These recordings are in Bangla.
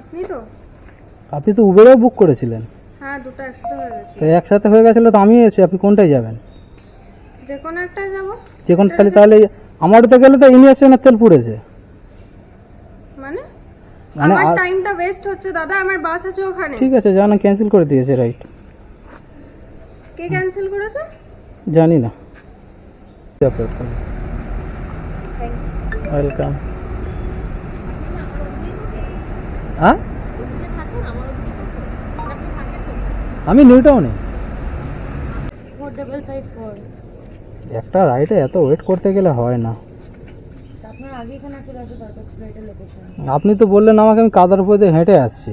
আপনি তো? আপনি তো উবেরেও বুক করেছিলেন। হ্যাঁ দুটো একসাথে হয়ে গেছে। তো একসাথে হয়ে গেছিল তো আমি এসে আপনি কোনটায় যাবেন? যে কোনো একটাই যাব। যে কোন তাহলে তাহলে আমারও তো গেলে তো ইনি এসে না তেল পুড়েছে মানে? মানে আমার টাইমটা ওয়েস্ট হচ্ছে। দাদা আমার বাস আছে ওখানে। ঠিক আছে জানা ক্যান্সেল করে দিয়েছে রাইট কে ক্যান্সেল করেছে? জানি না। ওয়েলকাম হ্যাঁ? আমি নিউ টাউনে একটা রাইডে এত ওয়েট করতে গেলে হয় না। আপনি তো বললেন আমাকে আমি কাদার উপর দিয়ে হেঁটে আসছি।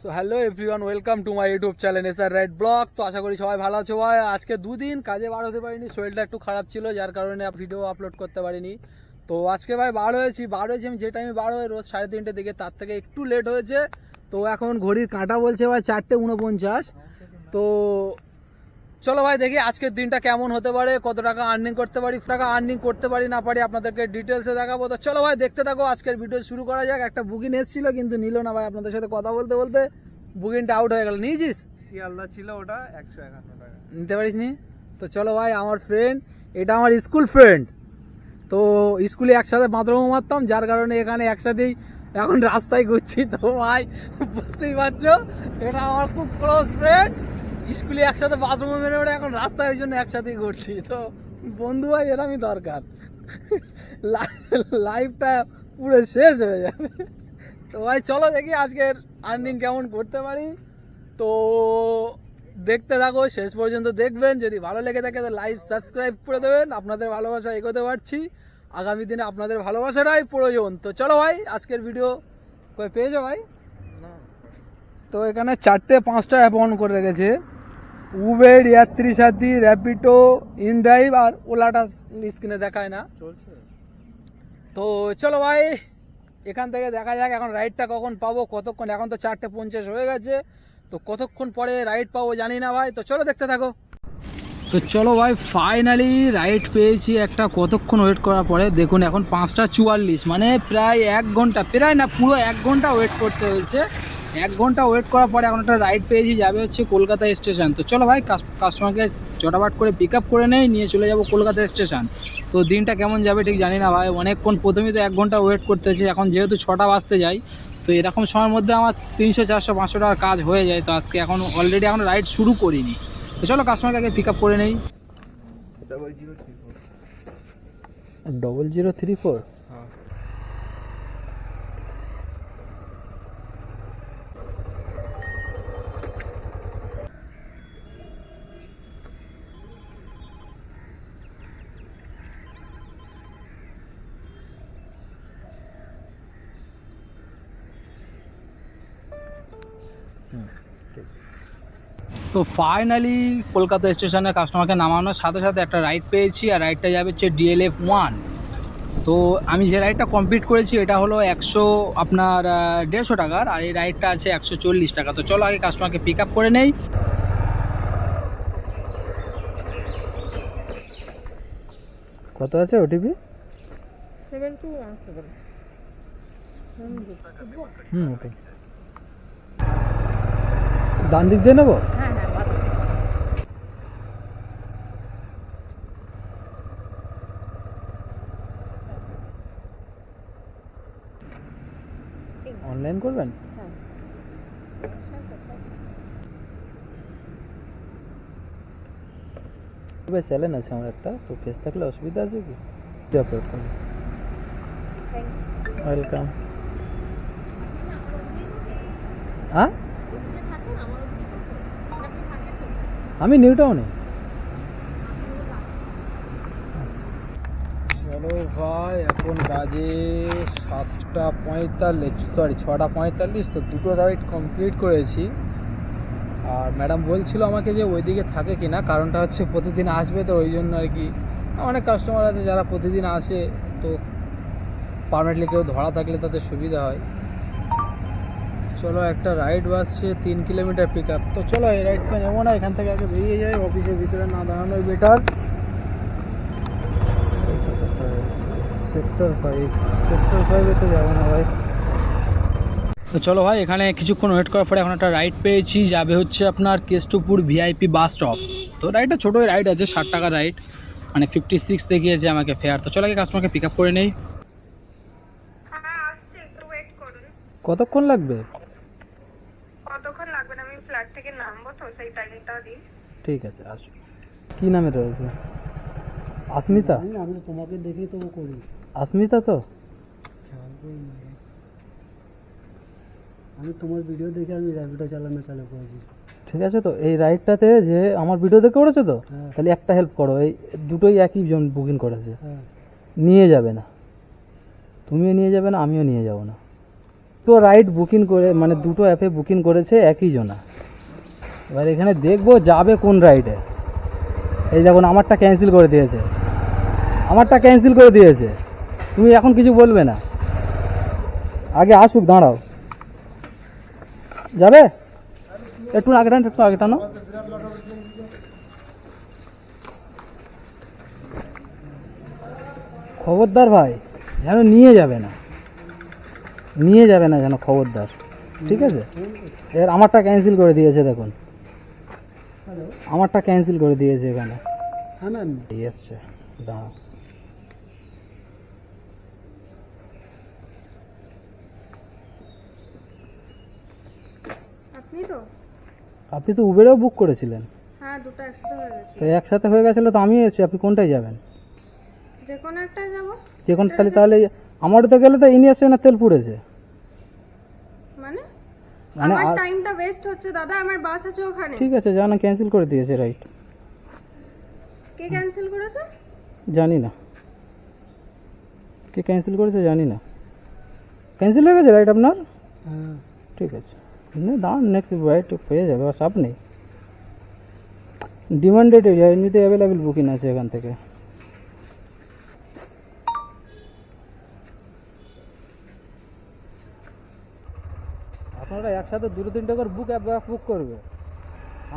So hello everyone welcome to my YouTube channel S R right blog তো আশা করি সবাই ভালো আছো। ভাই, আজকে দুদিন কাজে বার হতে পারিনি, শরীরটা একটু খারাপ ছিল, যার কারণে ভিডিও আপলোড করতে পারিনি। তো আজকে ভাই বার হয়েছি বার হয়েছি আমি যে টাইমে বার হয়ে রোজ সাড়ে তিনটে দিকে তার থেকে একটু লেট হয়েছে। তো এখন ঘড়ির কাঁটা বলছে ভাই চারটে উনপঞ্চাশ। তো চলো ভাই দেখি আজকের দিনটা কেমন হতে পারে কত টাকা আর্নিং করতে পারি টাকা আর্নিং করতে পারি না পারি আপনাদেরকে ডিটেলসে দেখাবো। তো চলো ভাই দেখতে থাকো আজকের ভিডিও শুরু করা যাক। একটা বুকিং এসেছিল কিন্তু নিল না ভাই আপনাদের সাথে কথা বলতে বলতে। বুকিংটা আউট হয়ে গেল। নিয়েছিস? শিয়ালদা ছিল ওটা একশো একান্ন টাকা। নিতে পারিস নি তো চলো ভাই আমার ফ্রেন্ড এটা আমার স্কুল ফ্রেন্ড তো স্কুলে একসাথে বাথরুম মারতাম, যার কারণে এখানে একসাথেই এখন রাস্তায় ঘুরছি। তো ভাই, বুঝতেই পারছ, এটা আমার খুব ক্লোজ ফ্রেন্ড স্কুলে একসাথে বাথরুমে মেরে ওরা এখন রাস্তায় ওই জন্য একসাথেই ঘুরছি। তো বন্ধু ভাই এরমই দরকার। লাইফটা পুরো শেষ হয়ে যাবে। তো ভাই, চলো দেখি আজকের আর্নিং কেমন করতে পারি। তো দেখতে থাকো, শেষ পর্যন্ত দেখবেন। যদি ভালো লেগে থাকে, তো লাইভ সাবস্ক্রাইব করে দেবেন। আপনাদের ভালোবাসা এগোতে পারছি। আগামী দিনে আপনাদের ভালোবাসাটাই প্রয়োজন। তো চলো ভাই আজকের ভিডিও কই পেয়েছ ভাই? তো এখানে চারটে পাঁচটা অ্যাপ অন করে রেখেছে। উবের ইয়াত্রী সাথী র্যাপিডো ইনড্রাইভ আর ওলাটা স্ক্রিনে দেখায় না। চলছে। তো চলো ভাই এখান থেকে দেখা যাক এখন রাইডটা কখন পাবো। কতক্ষণ? এখন তো চারটে পঞ্চাশ হয়ে গেছে। তো কতক্ষণ পরে রাইড পাবো জানি না ভাই। তো চলো দেখতে থাকো। তো চলো ভাই ফাইনালি রাইড পেয়েছি একটা কতক্ষণ ওয়েট করার পরে। দেখুন, এখন পাঁচটা চুয়াল্লিশ মানে প্রায় এক ঘণ্টা, প্রায় না, পুরো এক ঘণ্টা ওয়েট করতে হয়েছে। এক ঘণ্টা ওয়েট করার পরে এখন একটা রাইড পেয়েছি, যাবে হচ্ছে কলকাতা স্টেশন তো চলো ভাই কাস্টমারকে চটাবাট করে পিক আপ করে নেই, নিয়ে চলে যাব কলকাতা স্টেশন তো দিনটা কেমন যাবে ঠিক জানি না ভাই, অনেকক্ষণ প্রথমেই তো এক ঘণ্টা ওয়েট করতে হয়েছে, এখন যেহেতু ছটা বাজতে যাই তো এরকম সময়ের মধ্যে আমার তিনশো, চারশো, পাঁচশো টাকার কাজ হয়ে যায়, তো আজকে এখন অলরেডি এখন রাইড শুরু করিনি। তো চলো কাস্টমারকে আগে পিক আপ করে নেই। ডবল জিরো থ্রি ফোর তো ফাইনালি কলকাতা স্টেশনে কাস্টমারকে নামানোর সাথে সাথে একটা রাইড পেয়েছি আর রাইডটা যাবে হচ্ছে ডিএলএফ ওয়ান তো আমি যে রাইডটা কমপ্লিট করেছি এটা হলো একশো আপনার দেড়শো টাকার আর এই রাইডটা আছে একশো চল্লিশ টাকা। তো চলো আগে কাস্টমারকে পিক আপ করে নেই। কত আছে ওটিপি হুম ওটাই। ডান দিক দিয়ে নেব অনলাইন করবেন? চ্যানেল আছে আমার একটা। তো পেজ থাকলে অসুবিধা আছে কি? আপলোড করুন। ওয়েলকাম হ্যাঁ? আমি নিউ টাউনে চলো ভাই, এখন বাজে সাতটা পঁয়তাল্লিশ সরি ছটা পঁয়তাল্লিশ, তো দুটো রাইড কমপ্লিট করেছি। আর ম্যাডাম বলছিল আমাকে যে ওইদিকে থাকে কি না কারণটা হচ্ছে প্রতিদিন আসবে, তো ওই জন্য আর কি। অনেক কাস্টমার আছে যারা প্রতিদিন আসে, তো পারমানেন্টলি কেউ ধরা থাকলে তাদের সুবিধা হয়। চলো একটা রাইড বাসছে তিন কিলোমিটার পিক আপ তো চলো এই রাইডটা নেব না এখান থেকে আগে বেরিয়ে যাই অফিসের ভিতরে না দাঁড়ানোই বেটার সেক্টর ফাইভ সেক্টর ফাইভে তো যাব না ভাই। তো চলো ভাই এখানে কিছুক্ষণ ওয়েট করার পরে এখন একটা রাইড পেয়েছি। যাবে হচ্ছে আপনার কেষ্টপুর ভিআইপি বাস স্টপ তো রাইডটা ছোটোই রাইড আছে ষাট টাকা রাইড মানে ফিফটি সিক্স দেখিয়েছে আমাকে ফেয়ার তো চলো আগে কাস্টমারকে পিক আপ করে নেই। হ্যাঁ কতক্ষণ লাগবে কতক্ষণ লাগবে না আমি ফ্ল্যাট থেকে নামবো তো সেই টাইমটা দিন। ঠিক আছে আসো। কী নামে রয়েছে? আসমিতা? আমি তোমাকে দেখেই তো করি। আসমিতা তো? আমি তোমার ভিডিও দেখে আমি র্যাপিডো চালানো চালু করেছি। ঠিক আছে তো এই রাইডটাতে যে আমার ভিডিও দেখে করেছে তো? হ্যাঁ। তাহলে একটা হেল্প করো এই দুটোই একই জন বুকিং করেছে। হ্যাঁ। নিয়ে যাবে না। তুমিও নিয়ে যাবে না আমিও নিয়ে যাব না। তো রাইড বুকিং করে মানে দুটো অ্যাপে বুকিং করেছে একই জনা। এবার এখানে দেখব যাবে কোন রাইডে এই দেখুন, আমারটা ক্যান্সেল করে দিয়েছে। আমারটা ক্যান্সেল করে দিয়েছে। তুমি এখন কিছু বলবে না। আগে আসুক, দাঁড়াও। যাবে? একটু আগে টান একটু আগে টানো। খবরদার ভাই, যেন নিয়ে যাবে না। নিয়ে যাবে না যেন খবরদার। ঠিক আছে? এর আমারটা ক্যান্সেল করে দিয়েছে, দেখুন। আমারটা ক্যান্সেল করে দিয়েছে এখানে। হ্যাঁ ম্যাম এসছে। দাঁড়াও। আপনি তো? আপনি তো উবেরেও বুক করেছিলেন। হ্যাঁ দুটো একসাথে হয়ে গেছে। তো একসাথে হয়ে গেছিল তো আমিও এসেছি। আপনি কোনটায় যাবেন? যে কোনো একটাই যাব। যে কোন তাহলে তাহলে আমারও তো গেলে তো ইনি আসছে না তেল পুড়েছে মানে আমার টাইমটা ওয়েস্ট হচ্ছে দাদা আমার বাস আছে ওখানে। ঠিক আছে জানা ক্যান্সেল করে দিয়েছে রাইট কে ক্যান্সেল করেছে? জানি না। কে ক্যান্সেল করেছে জানি না। ক্যান্সেল হয়ে গেছে রাইট আপনার? হ্যাঁ। ঠিক আছে। না দাঁড়ান নেক্সট রাইট পেয়ে যাবে আর চাপ নেই। ডিমান্ডেড এরিয়া এমনিতে অ্যাভেলেবেল বুকিং আছে এখান থেকে। আপনারা একসাথে দুটো তিনটে করে বুক অ্যাপ বুক করবে।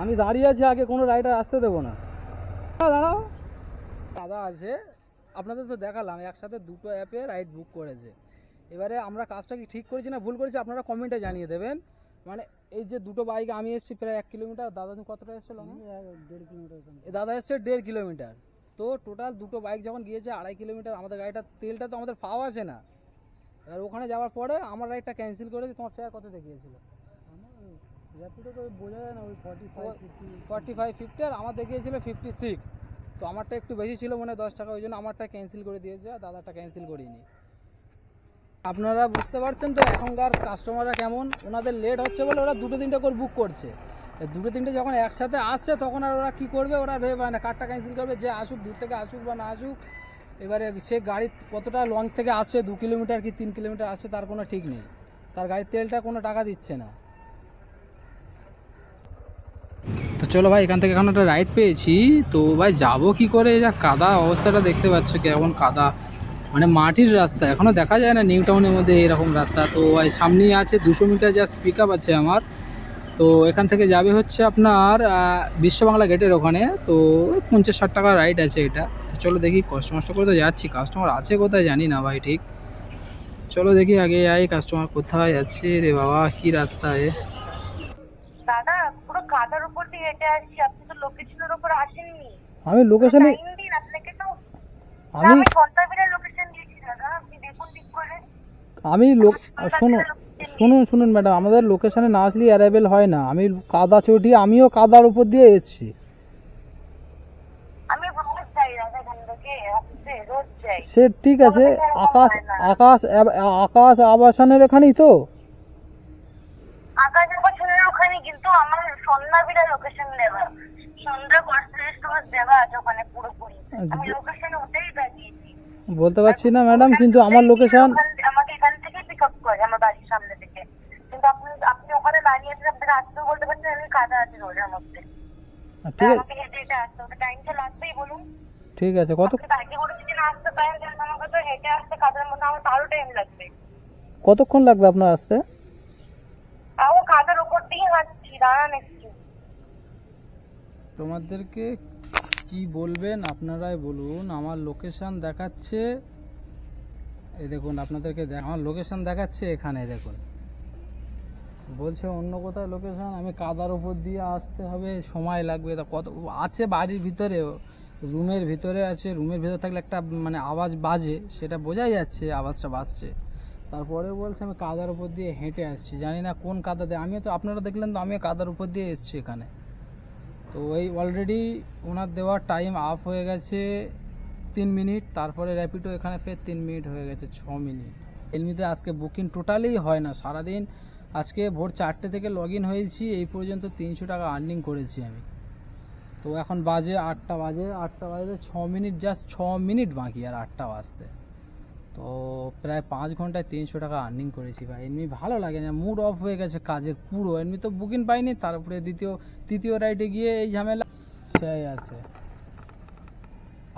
আমি দাঁড়িয়ে আছি আগে কোনো রাইডার আসতে দেবো না। দাঁড়াও, দাদা আছে আপনাদের তো দেখালাম একসাথে দুটো অ্যাপে রাইড বুক করেছে। এবারে আমরা কাজটা কি ঠিক করেছি না ভুল করেছি আপনারা কমেন্টে জানিয়ে দেবেন। মানে এই যে দুটো বাইক আমি এসেছি প্রায় এক কিলোমিটার দাদা তুমি কতটা এসেছিল দাদা এসছে দেড় কিলোমিটার তো টোটাল দুটো বাইক যখন গিয়েছে আড়াই কিলোমিটার আমাদের গাড়িটা তেলটা তো আমাদের পাওয়া আছে না। এবার ওখানে যাওয়ার পরে আমার রাইডটা ক্যান্সেল করেছে তোমার ফেয়ার কত দেখিয়েছিল? র্যাপিডো তো বোঝা যায় না ওই forty five fifty forty five fifty আর আমার দেখিয়েছিল ফিফটি সিক্স তো আমারটা একটু বেশি ছিল মনে হয় দশ টাকা ওই জন্য আমারটা ক্যান্সেল করে দিয়েছে আর দাদাটা ক্যান্সেল করিনি। আপনারা বুঝতে পারছেন তো এখনকার কাস্টমাররা কেমন? ওনাদের লেট হচ্ছে বলে ওরা দুটো তিনটে করে বুক করছে। দুটো তিনটে যখন একসাথে আসছে তখন আর ওরা কী করবে? ওরা ভেবে পায় না কারটা ক্যান্সেল করবে যে আসুক দূর থেকে আসুক বা না আসুক। এবারে সে গাড়ি কতটা লং থেকে আসছে, দু কিলোমিটার কি তিন কিলোমিটার আসছে, তার কোনো ঠিক নেই। তার গাড়ির তেলটা কোনো টাকা দিচ্ছে না। তো চলো ভাই, এখান থেকে এখন একটা রাইড পেয়েছি। তো ভাই, যাব কি করে? যা কাদা অবস্থাটা দেখতে পাচ্ছ, কেমন কাদা। মানে মাটির রাস্তা এখনও দেখা যায় না নিউ টাউনের মধ্যে এরকম রাস্তা। তো ভাই, সামনেই আছে, দুশো মিটার জাস্ট পিক আছে আমার। তো এখান থেকে যাবে হচ্ছে আপনার বিশ্ব বাংলা গেটের ওখানে। তো পঞ্চাশ ষাট টাকা রাইড আছে এটা। চলো দেখি কষ্ট মষ্ট করে তো যাচ্ছি? কাস্টমার আছে কোথায় জানি না ভাই ঠিক? চলো দেখি আগে যাই কাস্টমার কোথায় আছে রে বাবা কি রাস্তায় দাদা পুরো কাদার উপর দিয়ে হেঁটে আসছি আপনি তো লোকেশনের উপর আসেননি। আমি লোকেশনে আপনাকে তো। আমি ঘন্টাবিলের লোকেশন দিয়েছি দাদা। আপনি দেখুন ঠিক করে। আমি লোক শুনুন শুনুন ম্যাডাম আমাদের লোকেশনে না আসলে অ্যারাইভেল হয় না। আমি কাদা চটি আমিও কাদার উপর দিয়ে এসেছি আমি রোজ যাই দাদা এখান থেকে অফিসে রোজ যাই সে ঠিক আছে আকাশ আকাশ আকাশ আবাসনের এখানেই তো? আকাশ বছরের ওখানে কিন্তু আমার সন্ধ্যাবিলের লোকেশন দেওয়া সন্ধ্যা পার্সেন্টেজ তোমার দেওয়া আছে ওখানে পুরোপুরি। আমি লোকেশনে ওটাই লাগিয়েছি বলতে পারছি না ম্যাডাম কিন্তু আমার লোকেশন আমাকে এখান থেকে পিক আপ করে আমার বাড়ির সামনে থেকে। কিন্তু আপনি আপনি ওখানে দাঁড়িয়ে আছেন আপনাকে আসতেও বলতে পারছেন আমি কাদা আছে রোডের মধ্যে। ঠিক আছে। আমাকে হেঁটে হেঁটে আসতে হবে। টাইম তো লাগবেই বলুন। ঠিক আছে কত কতক্ষণ লাগবে আপনার আসতে? তোমাদেরকে কি বলবেন? আপনারাই বলুন। আমার লোকেশন দেখাচ্ছে এই দেখুন আপনাদেরকে আমার লোকেশন দেখাচ্ছে এখানে দেখুন। বলছে অন্য কোথায় লোকেশন আমি কাদার উপর দিয়ে আসতে হবে সময় লাগবে। তা কত আছে বাড়ির ভিতরে। রুমের ভিতরে আছে, রুমের ভিতরে থাকলে একটা মানে আওয়াজ বাজে, সেটা বোঝাই যাচ্ছে, আওয়াজটা বাজছে। তারপরে বলছে, আমি কাদার উপর দিয়ে হেঁটে আসছি। জানি না কোন কাদা দিয়ে, আমিও তো, আপনারা দেখলেন তো, আমিও কাদার উপর দিয়ে এসেছি এখানে। তো এই অলরেডি ওনার দেওয়ার টাইম আপ হয়ে গেছে তিন মিনিট, তারপরে র্যাপিডো এখানে ফের তিন মিনিট হয়ে গেছে, ছ মিনিট। এমনিতে আজকে বুকিং টোটালি হয় না, সারাদিন আজকে ভোর চারটে থেকে লগ ইন হয়েছি, এই পর্যন্ত তিনশো টাকা আর্নিং করেছি আমি। তো এখন বাজে আটটা বাজে আটটা বাজে ছ মিনিট জাস্ট ছ মিনিট বাকি আর আটটা বাজতে। তো প্রায় পাঁচ ঘন্টায় তিনশো টাকা আর্নিং করেছি ভাই। এমনি ভালো লাগে না মুড অফ হয়ে গেছে কাজের পুরো। এমনি তো বুকিং পাইনি, তারপরে দ্বিতীয়, তৃতীয় রাইডে গিয়ে এই ঝামেলা। সেই আছে।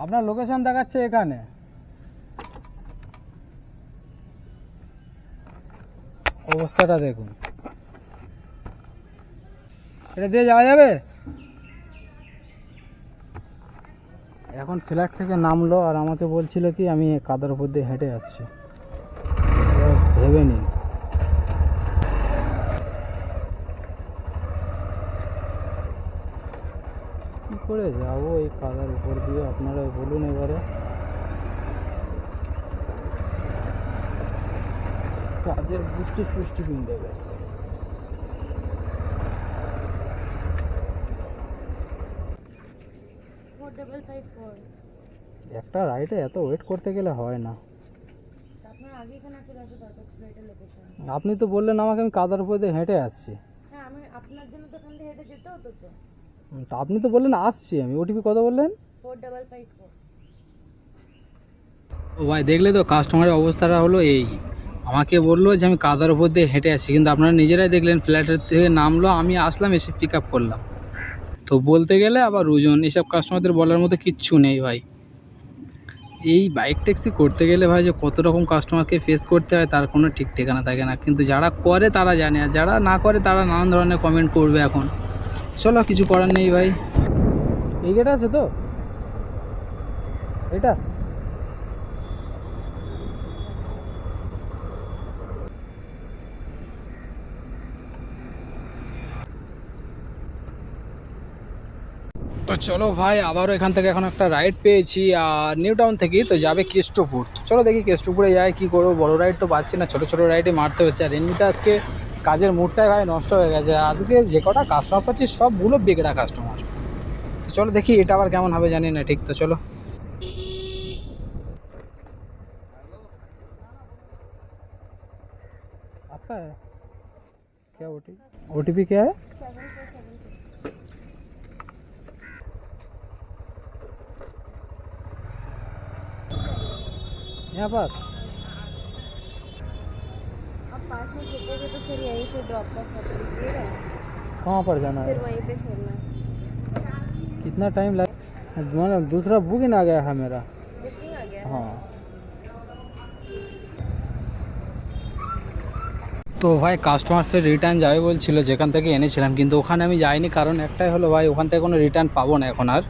আপনার লোকেশন দেখাচ্ছে এখানে? অবস্থাটা দেখুন। এটা দিয়ে যাওয়া যাবে? এখন ফ্ল্যাট থেকে নামলো আর আমাকে বলছিল কি, আমি কাদার উপর দিয়ে হেঁটে আসছি। ভেবে নিন কী করে যাব এই কাদার উপর দিয়ে? আপনারা বলুন এবারে। কাজের বুষ্টি সুষ্টি কিন দেবে ফোর ডাবল ফাইভ ফোর একটা রাইডে এত ওয়েট করতে গেলে হয় না। আপনি তো বললেন আমাকে আমি কাদার উপর দিয়ে হেঁটে আসছি। হ্যাঁ তো আপনি তো বললেন আসছি আমি। ওটিপি কত বললেন? ও ভাই দেখলে তো কাস্টমারের অবস্থাটা হলো এই। আমাকে বলল যে আমি কাদার উপর দিয়ে হেঁটে আসছি কিন্তু আপনারা নিজেরাই দেখলেন ফ্ল্যাটের থেকে নামলো আমি আসলাম এসে পিক আপ করলাম। তো বলতে গেলে আবার ওজন এসব কাস্টমারদের বলার মতো কিচ্ছু নেই ভাই। এই বাইক ট্যাক্সি করতে গেলে ভাই যে কত রকম কাস্টমারকে ফেস করতে হয় তার কোনো ঠিক ঠিকানা থাকে না। কিন্তু যারা করে তারা জানে, আর যারা না করে তারা নানান ধরনের কমেন্ট করবে এখন। চলো কিছু করার নেই ভাই। এই গেট আছে তো? এটা? তো চলো ভাই আবারও এখান থেকে এখন একটা রাইড পেয়েছি আর নিউ টাউন থেকেই তো যাবে কেষ্টপুর তো চলো দেখি কেষ্টপুরে যাই কী করবো বড় রাইড তো পাচ্ছি না ছোটো ছোটো রাইডে মারতে হচ্ছে আর এমনিতে আজকে কাজের মুডটাই ভাই নষ্ট হয়ে গেছে আজকে যে কটা কাস্টমার পাচ্ছি সবগুলো বেগড়া কাস্টমার তো চলো দেখি এটা আবার কেমন হবে জানি না ঠিক তো চলো आपका है क्या O T O T P क्या है यहाँ पर अब पास में छूटेगा तो फिर यहीं से ड्रॉप कर कर लीजिएगा कहाँ पर जाना फिर है वहीं पे छोड़ना है कितना टाइम लग मतलब दूसरा बुकिंग आ गया है मेरा बुकिंग आ गया हाँ তো ভাই কাস্টমার ফের রিটার্ন যাবে বলছিল যেখান থেকে এনেছিলাম কিন্তু ওখানে আমি যাইনি কারণ একটাই হলো ভাই ওখান থেকে কোনো রিটার্ন পাবো না এখন আর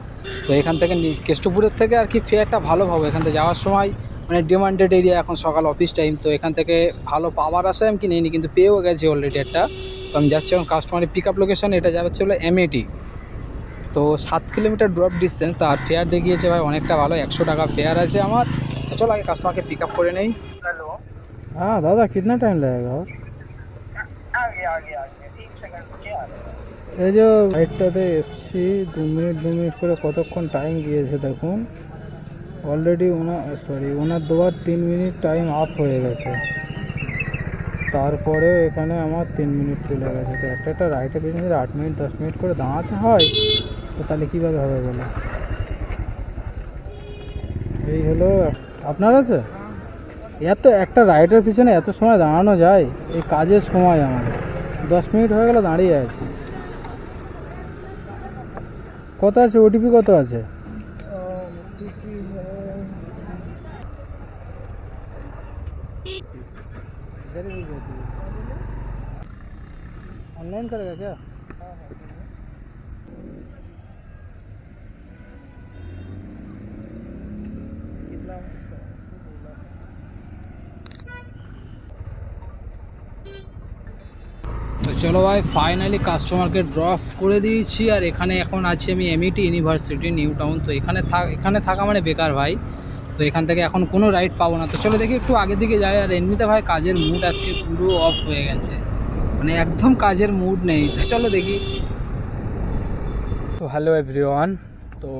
তো এখান থেকে নি- কেষ্টপুরের থেকে আর কি ফেয়ারটা ভালো পাবো এখান থেকে যাওয়ার সময় মানে ডিমান্ডেড এরিয়া এখন সকাল অফিস টাইম তো এখান থেকে ভালো পাওয়ার আশায় আমি কিনে নিই কিন্তু পেয়েও গেছি অলরেডি একটা তো আমি যাচ্ছি এখন কাস্টমারের পিক আপ লোকেশন এটা যাচ্ছে হলো এমএটি তো সাত কিলোমিটার ড্রপ ডিস্টেন্স আর ফেয়ার দেখিয়েছে ভাই অনেকটা ভালো একশো টাকা ফেয়ার আছে আমার তো চলো আগে কাস্টমারকে পিক আপ করে নেই हेलो हाँ दादा कितना टाइम लगेगा और आगे आगे आगे एक सेकंड रुकिए आ रहे हैं। এই যে লাইটটাতে এসছি দু মিনিট দু মিনিট করে কতক্ষণ টাইম গিয়েছে দেখুন অলরেডি ওনার সরি ওনার দেওয়ার তিন মিনিট টাইম আপ হয়ে গেছে। তারপরে এখানে আমার তিন মিনিট চলে গেছে। তো একটা একটা রাইটের পিছনে যদি আট মিনিট, দশ মিনিট করে দাঁড়াতে হয়, তো তাহলে কীভাবে হবে বলো? এই হলো, আপনার আছে? এত একটা রাইডের পিছনে এত সময় দাঁড়ানো যায়? এই কাজের সময় আমাদের দশ মিনিট হয়ে গেল দাঁড়িয়ে আছি। কত আছে? ওটিপি কত আছে? ऑनलाइन करेगा क्या তো চলো ভাই ফাইনালি কাস্টমারকে ড্রপ করে দিয়েছি আর এখানে এখন আছি আমি এমইটি ইউনিভার্সিটি নিউ টাউন তো এখানে থাক এখানে থাকা মানে বেকার ভাই তো এখান থেকে এখন কোনো রাইড পাবো না তো চলো দেখি একটু আগের দিকে যাই আর এমনিতে ভাই কাজের মুড আজকে পুরো অফ হয়ে গেছে মানে একদম কাজের মুড নেই। তো চলো দেখি। তো হ্যালো এভরিওয়ান তো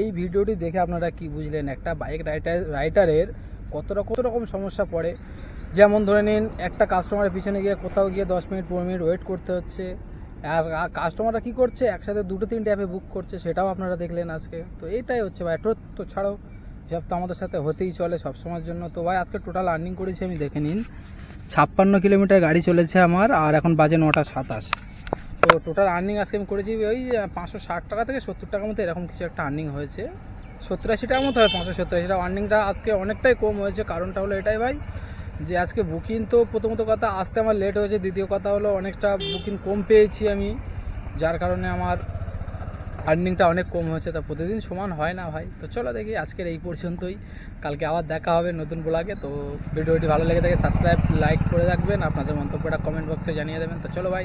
এই ভিডিওটি দেখে আপনারা কি বুঝলেন? একটা বাইক রাইডার রাইডারের কত রকম কত রকম সমস্যা পড়ে। যেমন ধরে নিন, একটা কাস্টমারের পিছনে গিয়ে কোথাও গিয়ে দশ মিনিট, পনেরো মিনিট ওয়েট করতে হচ্ছে। আর কাস্টমাররা কী করছে? একসাথে দুটো, তিনটে অ্যাপে বুক করছে, সেটাও আপনারা দেখলেন আজকে। তো এটাই হচ্ছে ভাই তো ছাড়াও সব তো আমাদের সাথে হতেই চলে সব সময়ের জন্য। তো ভাই, আজকে টোটাল আর্নিং করেছি আমি, দেখে নিন। ছাপ্পান্ন কিলোমিটার গাড়ি চলেছে আমার, আর এখন বাজে নটা সাতাশ। তো টোটাল আর্নিং আজকে আমি করেছি ওই পাঁচশো ষাট টাকা থেকে সত্তর টাকার মতো, এরকম কিছু একটা আর্নিং হয়েছে। সত্তর আশি টাকার মতো হয়, পাঁচশো সত্তর আশি টাকা। আর্নিংটা আজকে অনেকটাই কম হয়েছে, কারণটা হলো এটাই ভাই, যে আজকে বুকিং তো প্রথমত কথা আসতে আমার লেট হয়েছে, দ্বিতীয় কথা হলো অনেকটা বুকিং কম পেয়েছি আমি, যার কারণে আমার আর্নিংটা অনেক কম হয়েছে, তা প্রতিদিন সমান হয় না ভাই। তো চলো দেখি, আজকের এই পর্যন্তই। কালকে আবার দেখা হবে নতুন ব্লগে তো ভিডিওটি ভালো লেগে থাকে সাবস্ক্রাইব লাইক করে রাখবেন। আপনাদের মন্তব্যটা কমেন্ট বক্সে জানিয়ে দেবেন। তো চলো ভাই